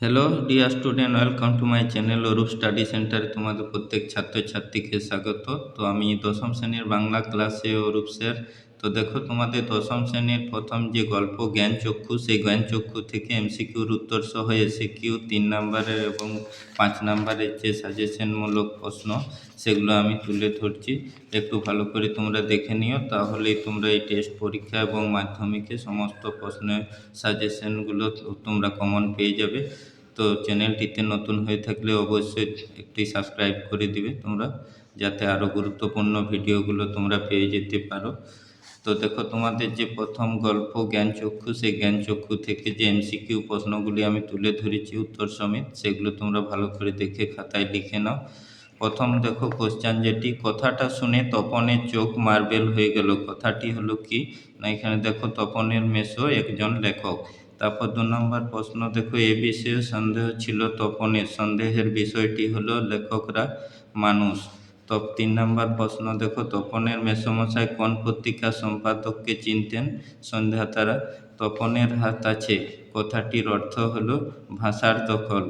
Hello dear student welcome to my channel Arup study সেন্টারে তোমাদের প্রত্যেক ছাত্রছাত্রীকে স্বাগত। তো আমি দশম শ্রেণির বাংলা ক্লাসে অরূপ স্যার তো দেখো তোমাদের দশম শ্রেণির প্রথম যে গল্প, জ্ঞান চক্ষু, সেই জ্ঞান চক্ষু থেকে এমসিকিউর উত্তর সহ এসিকিউ তিন নম্বরের এবং পাঁচ নম্বরের যে সাজেশনমূলক প্রশ্ন, সেগুলো আমি তুলে ধরছি। একটু ভালো করে তোমরা দেখে নিও, তাহলেই তোমরা এই টেস্ট পরীক্ষা এবং মাধ্যমিকে সমস্ত প্রশ্নের সাজেশনগুলো তোমরা কমন পেয়ে যাবে। তো চ্যানেলটিতে নতুন হয়ে থাকলে অবশ্যই একটি সাবস্ক্রাইব করে দিবে তোমরা, যাতে আরও গুরুত্বপূর্ণ ভিডিওগুলো তোমরা পেয়ে যেতে পারো। তো দেখো, তোমাদের যে প্রথম গল্প জ্ঞানচক্ষু সেই জ্ঞানচক্ষু থেকে যে এমসিকিউ প্রশ্নগুলি আমি তুলে ধরেছি উত্তর সমেত, সেগুলো তোমরা ভালো করে দেখে খাতায় লিখে নাও। প্রথম দেখো কোশ্চান যেটি, কথাটা শুনে তপনের চোখ মার্বেল হয়ে গেল। কথাটি হলো কি? না, এখানে দেখো, তপনের মেশো একজন লেখক। তারপর দু নম্বর প্রশ্ন দেখো, এ বিষয়ে সন্দেহ ছিল তপনের। সন্দেহের বিষয়টি হলো লেখকরা মানুষ। তো তিন নম্বর প্রশ্ন, দেখো তপনের মেসমশাই কোন পত্রিকার সম্পাদককে চিনতেন? সন্ধ্যা তারা, তপনের হাত আছে। কথাটির অর্থ হলো ভাষার দখল।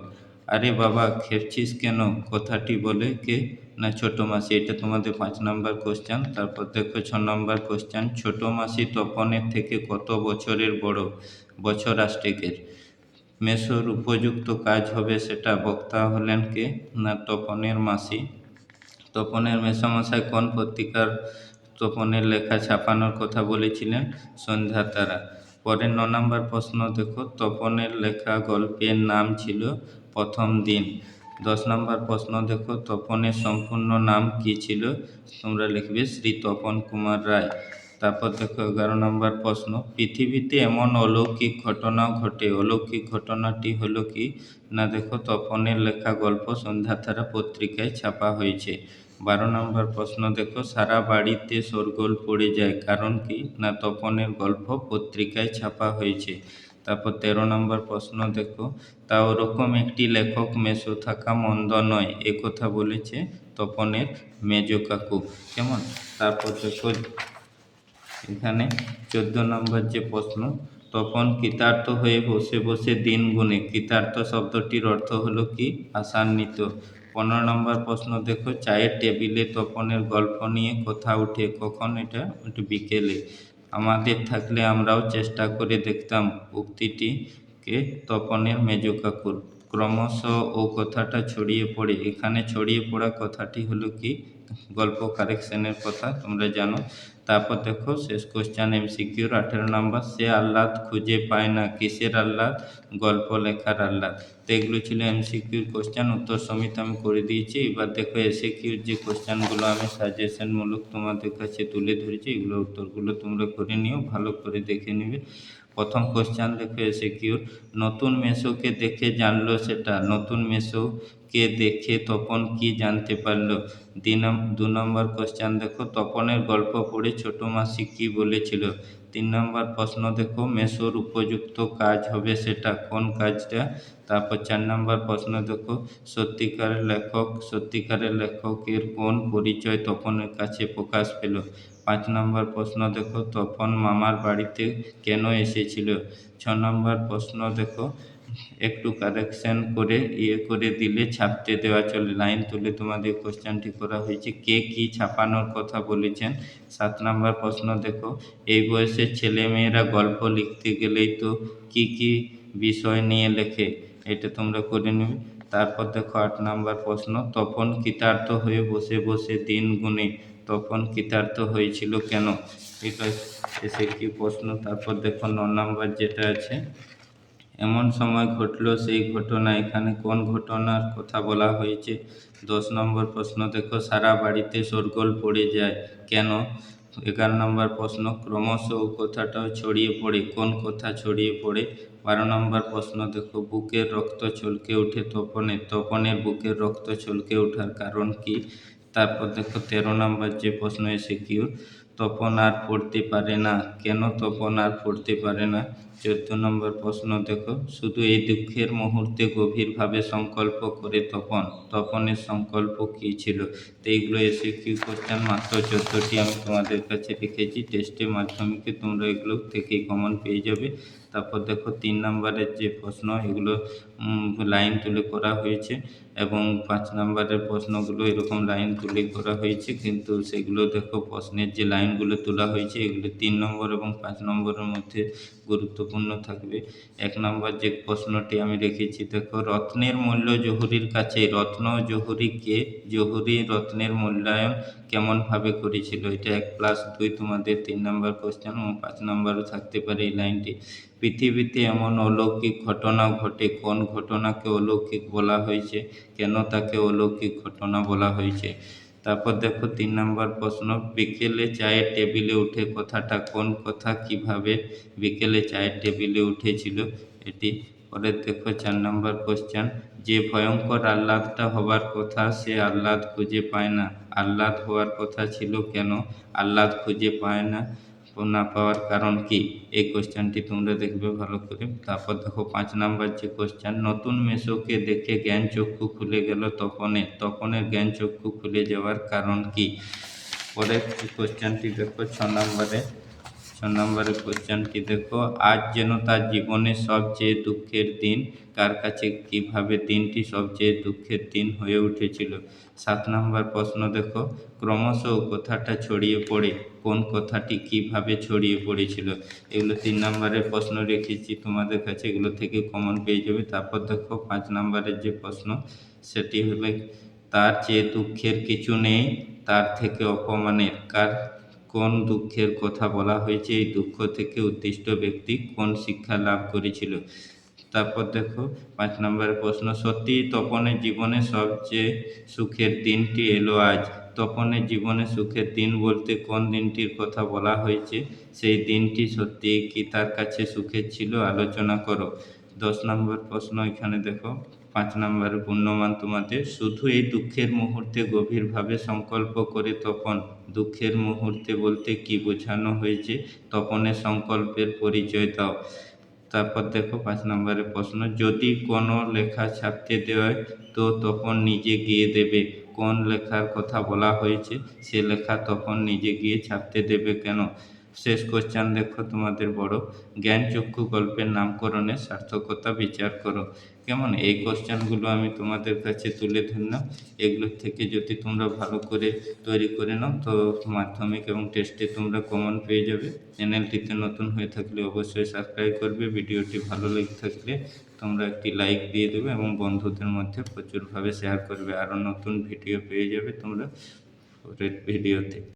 আরে বাবা, খেপছিস কেন? কথাটি বলে কে? না, ছোটো মাসি, এটা তোমাদের পাঁচ নম্বর কোশ্চেন তারপর দেখো ছ নম্বর কোশ্চেন ছোটো মাসি তপনের থেকে কত বছরের বড়? বছর আষ্টেকের। মেসোর উপযুক্ত কাজ হবে সেটা বক্তা হলেন কে? না, তপনের মাসি। তপনের মেসমশাই কোন পত্রিকার তপনের লেখা ছাপানোর কথা বলেছিলেন? সন্ধ্যা তারা। পরের ন নম্বর প্রশ্ন, দেখো, তপনের লেখা গল্পের নাম ছিল প্রথম দিন। দশ নম্বর প্রশ্ন, দেখো, তপনের সম্পূর্ণ নাম কি ছিল? তোমরা লিখবে শ্রী তপন কুমার রায়। তারপর দেখো, এগারো নম্বর প্রশ্ন, পৃথিবীতে এমন অলৌকিক ঘটনাও ঘটে, অলৌকিক ঘটনাটি হলো কি? না, দেখো, তপনের লেখা গল্প সন্ধ্যাতারা পত্রিকায় ছাপা হয়েছে। বারো নম্বর প্রশ্ন দেখো সারা বাড়িতে শোরগোল পড়ে যায় কারণ কি না তপনের গল্প পত্রিকায় ছাপা হয়েছে তারপর তেরো নম্বর প্রশ্ন দেখো তা ওরকম একটি লেখক মেসো থাকা মন্দ নয় এ কথা বলেছে তপনের মেজ কাকু কেমন তারপর দেখো এখানে চোদ্দ নম্বর যে প্রশ্ন তপন কৃতার্থ হয়ে বসে বসে দিন গুনে কৃতার্থ শব্দটির অর্থ হলো কি আশান্বিত পনেরো নম্বর প্রশ্ন, দেখো, চায়ের টেবিলে তপনের গল্প নিয়ে কথা উঠে কখন এটা একটু বিকেলে আমাদের থাকলে আমরাও চেষ্টা করে দেখতাম উক্তিটিকে তপনের মেজ কাকুর। ক্রমশ ও কথাটা ছড়িয়ে পড়ে। এখানে ছড়িয়ে পড়া কথাটি হলো কি? গল্প কারেকশনের কথা, তোমরা জানো। তারপর দেখো শেষ কোশ্চেন এমসিকিউর আঠেরো নম্বর সে আহ্লাদ খুঁজে পায় না, কিসের আহ্লাদ? গল্প লেখার আহ্লাদ। তো এগুলো ছিল এম সিকিউর কোশ্চান উত্তর সমিত আমি করে দিয়েছি। এবার দেখো এসিকিউর যে কোশ্চানগুলো আমি সাজেশনমূলক তোমাদের কাছে তুলে ধরেছি এগুলো উত্তরগুলো তোমরা করে নিও, ভালো করে দেখে নিবে। প্রথম কোশ্চেন দেখো এসিকিউর নতুন মেসোকে দেখে জানলো সেটা। নতুন মেসোকে দেখে তপন কি জানতে পারল? দু নম্বর কোশ্চেন দেখো, তপনের গল্প পড়ে ছোট মাসি কি বলেছিল? তিন নম্বর প্রশ্ন দেখো, মেসোর উপযুক্ত কাজ হবে সেটা, কোন কাজটা? তারপর চার নম্বর প্রশ্ন দেখো, সত্যিকারের লেখক সত্যিকারের লেখকের কোন পরিচয় তপনের কাছে প্রকাশ পেল? পাঁচ নম্বর প্রশ্ন দেখো, তপন মামার বাড়িতে কেন এসেছিল? ছ নম্বর প্রশ্ন দেখো, একটু কারেকশন করে ইয়ে করে দিলে ছাপতে দেওয়া চলে। লাইন তুলে তোমাদের কোশ্চেনটি করা হয়েছে, কে কি ছাপানোর কথা বলেছেন? সাত নম্বর প্রশ্ন দেখো, এই বয়সের ছেলেমেয়েরা গল্প লিখতে গেলেই তো কি কি বিষয় নিয়ে লেখে, এটা তোমরা করে নেবে তারপর দেখো আট নম্বর প্রশ্ন, তপন কৃতার্থ হয়ে বসে বসে দিন গুনে তখন কৃতার্থ হয়েছিল কেন? এটা এসে কি প্রশ্ন? তারপর দেখো ন নম্বর যেটা আছে, এমন সময় ঘটলো সেই ঘটনা। এখানে কোন ঘটনার কথা বলা হয়েছে? দশ নম্বর প্রশ্ন, দেখো, সারা বাড়িতে শোরগোল পড়ে যায়। কেন? এগারো নম্বর প্রশ্ন, ক্রমশ ও কথাটাও ছড়িয়ে পড়ে। কোন কথা ছড়িয়ে পড়ে? বারো নম্বর প্রশ্ন, দেখো, বুকের রক্ত চলকে ওঠে তপনের তপনের বুকের রক্ত চলকে ওঠার কারণ কি? তারপর দেখো তেরো নম্বর যে প্রশ্ন এসে কিউ তপন আর পড়তে পারে না। কেন তপন আর পড়তে পারে না? চোদ্দ নম্বর প্রশ্ন, দেখো, শুধু এই দুঃখের মুহূর্তে গভীরভাবে সংকল্প করে তপন। তপনের সংকল্প কী ছিল? তো এইগুলো এসে কি কোশ্চেন মাত্র চোদ্দোটি আমি তোমাদের কাছে রেখেছি। টেস্টের মাধ্যমে তোমরা এগুলো থেকেই কমন পেয়ে যাবে। তারপর দেখো, তিন নম্বরের যে প্রশ্ন, এগুলো লাইন তুলে করা হয়েছে এবং পাঁচ নম্বরের প্রশ্নগুলো এরকম লাইন তুলে করা হয়েছে। কিন্তু সেগুলো দেখো, প্রশ্নের যে লাইনগুলো তোলা হয়েছে, এগুলো তিন নম্বর এবং পাঁচ নম্বরের মধ্যে গুরুত্বপূর্ণ থাকবে। এক নম্বর যে প্রশ্নটি আমি রেখেছি, দেখো, রত্নের মূল্য জহুরির কাছে, রত্ন জহুরিকে জহুরি রত্নের মূল্যায়ন কেমনভাবে করেছিল? এটা এক প্লাস দুই তোমাদের তিন নম্বর কোশ্চেন এবং পাঁচ নম্বরও থাকতে পারে এই লাইনটি পৃথিবীতে এমন অলৌকিক ঘটনা ঘটে, কোন ঘটনাকে অলৌকিক বলা হয়েছে। কেন তাকে অলৌকিক ঘটনা বলা হয়েছে? তারপর দেখো, তিন নম্বর প্রশ্ন, বিকেলে চায়ের টেবিলে উঠে কথাটা কোন কথা, কীভাবে বিকেলে চায়ের টেবিলে উঠেছিল এটি? পরে দেখো, চার নম্বর কোশ্চেন যে ভয়ঙ্কর আহ্লাদটা হবার কথা, সে আহ্লাদ খুঁজে পায় না। আহ্লাদ হওয়ার কথা ছিল কেন? আহ্লাদ খুঁজে পায় না। না পাওয়ার কারণ কি? এই কোশ্চেনটি তোমরা দেখবে ভালো করে। তারপর দেখো, পাঁচ নাম্বার যে কোশ্চেন নতুন মেসোকে দেখে জ্ঞান চক্ষু খুলে গেল তপনে তপনের জ্ঞান চক্ষু খুলে যাওয়ার কারণ কি? পরের কোশ্চেনটি দেখো, ছ নম্বরে। ছ নম্বরের কোশ্চেনটি দেখো, আজ যেন তার জীবনের সবচেয়ে দুঃখের দিন, কার কাছে কীভাবে দিনটি সবচেয়ে দুঃখের দিন হয়ে উঠেছিল? সাত নম্বর প্রশ্ন দেখো, ক্রমশ কথাটা ছড়িয়ে পড়ে, কোন কথাটি কীভাবে ছড়িয়ে পড়েছিল? এগুলো তিন নম্বরের প্রশ্ন রেখেছি তোমাদের কাছে, এগুলো থেকে কমন পেয়ে যাবে। তারপর দেখো, পাঁচ নম্বরের যে প্রশ্ন, সেটি হবে তার চেয়ে দুঃখের কিছু নেই, তার থেকে অপমানের, কার কোন দুঃখের কথা বলা হয়েছে? এই দুঃখ থেকে উদ্দিষ্ট ব্যক্তি কোন শিক্ষা লাভ করেছিল? তারপর দেখো, পাঁচ নম্বরের প্রশ্ন, সত্যি তপনের জীবনে সবচেয়ে সুখের দিনটি এলো আজ? তপনের জীবনে সুখের দিন বলতে কোন দিনটির কথা বলা হয়েছে? সেই দিনটি সত্যি কি তার কাছে সুখের ছিল? আলোচনা করো। দশ নম্বর প্রশ্ন এখানে দেখো পাঁচ নম্বরের পূর্ণমান তোমাদের শুধু এই দুঃখের মুহূর্তে গভীরভাবে সংকল্প করে তপন, দুঃখের মুহূর্তে বলতে কি বোঝানো হয়েছে তপনের সংকল্পের পরিচয় দাও। তারপর দেখো পাঁচ নম্বরের প্রশ্ন, যদি কোনো লেখা ছাপতে দেওয়ায় তো তখন নিজে গিয়ে দেবে? কোন লেখার কথা বলা হয়েছে? সে লেখা তখন নিজে গিয়ে ছাপতে দেবে কেন? শেষ কোশ্চেন দেখো তোমাদের বড়। জ্ঞান চক্ষু গল্পের নামকরণের সার্থকতা বিচার করো। কেমন? এই কোশ্চেনগুলো আমি তোমাদের কাছে তুলে ধরলাম। এগুলোর থেকে যদি তোমরা ভালো করে তৈরি করে নাও, তো মাধ্যমিক এবং টেস্টে তোমরা কমন পেয়ে যাবে। চ্যানেলটিতে নতুন হয়ে থাকলে অবশ্যই সাবস্ক্রাইব করবে। ভিডিওটি ভালো লেগে থাকলে তোমরা একটি লাইক দিয়ে দেবে এবং বন্ধুদের মধ্যে প্রচুরভাবে শেয়ার করবে। আরও নতুন ভিডিও পেয়ে যাবে তোমরা ভিডিওতে